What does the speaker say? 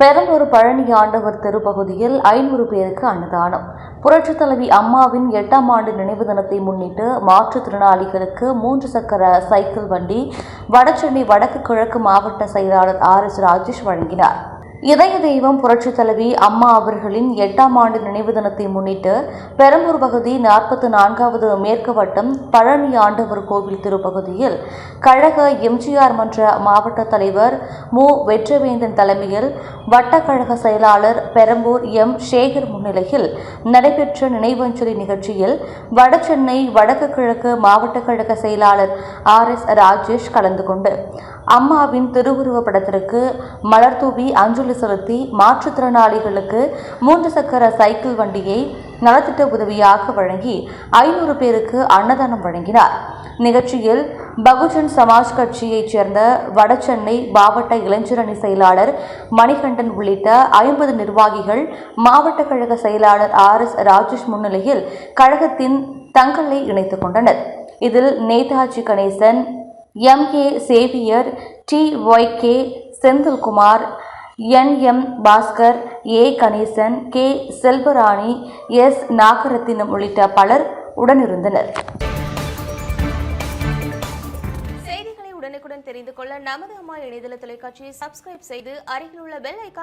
பெரம்பூர் பழனி ஆண்டவர் தெருப்பகுதியில் ஐநூறு பேருக்கு அன்னதானம். புரட்சித் தலைவி அம்மாவின் எட்டாம் ஆண்டு நினைவு தினத்தை முன்னிட்டு மாற்றுத்திறனாளிகளுக்கு மூன்று சக்கர சைக்கிள் வண்டி வடசென்னை வடக்கு கிழக்கு மாவட்ட செயலாளர் ஆர் எஸ் ராஜேஷ் வழங்கினார். இதய தெய்வம் புரட்சி தலைவி அம்மா அவர்களின் எட்டாம் ஆண்டு நினைவு தினத்தை முன்னிட்டு பெரம்பூர் பகுதி நாற்பத்தி நான்காவது மேற்கு வட்டம் பழனி ஆண்டவர் கோவில் திருப்பகுதியில் கழக எம்ஜிஆர் மன்ற மாவட்ட தலைவர் மு. வெற்றிவேந்தன் தலைமையில் வட்டக்கழக செயலாளர் பெரம்பூர் எம். சேகர் முன்னிலையில் நடைபெற்ற நினைவஞ்சலி நிகழ்ச்சியில் வடசென்னை வடக்கு கிழக்கு மாவட்ட கழக செயலாளர் ஆர். எஸ். ராஜேஷ் கலந்து கொண்டு அம்மாவின் திருவுருவ படத்திற்கு மலர்தூவி அஞ்சலி செலுத்தி மாற்றுத்திறனாளிகளுக்கு மூன்று சக்கர சைக்கிள் வண்டியை நலத்திட்ட உதவியாக வழங்கி ஐநூறு பேருக்கு அன்னதானம் வழங்கினார். நிகழ்ச்சியில் பகுஜன் சமாஜ் கட்சியைச் சேர்ந்த வடசென்னை மாவட்ட இளைஞரணி செயலாளர் மணிகண்டன் உள்ளிட்ட ஐம்பது நிர்வாகிகள் மாவட்ட கழக செயலாளர் ஆர் எஸ் ராஜேஷ் முன்னிலையில் கழகத்தின் தங்களை இணைத்துக் கொண்டனர். இதில் Netaji Ganesan M K Xavier T Y K Senthilkumar N. M. Bhaskar A. Ganesan K. Selvarani S. Nagarathinam உள்ளிட்ட பலர் உடனிருந்தனர். செய்திகளை உடனுக்குடன் தெரிந்து கொள்ள நமது அம்மா இணையதள தொலைக்காட்சியை சப்ஸ்கிரைப் செய்து அருகில் உள்ள பெல் ஐக்கான்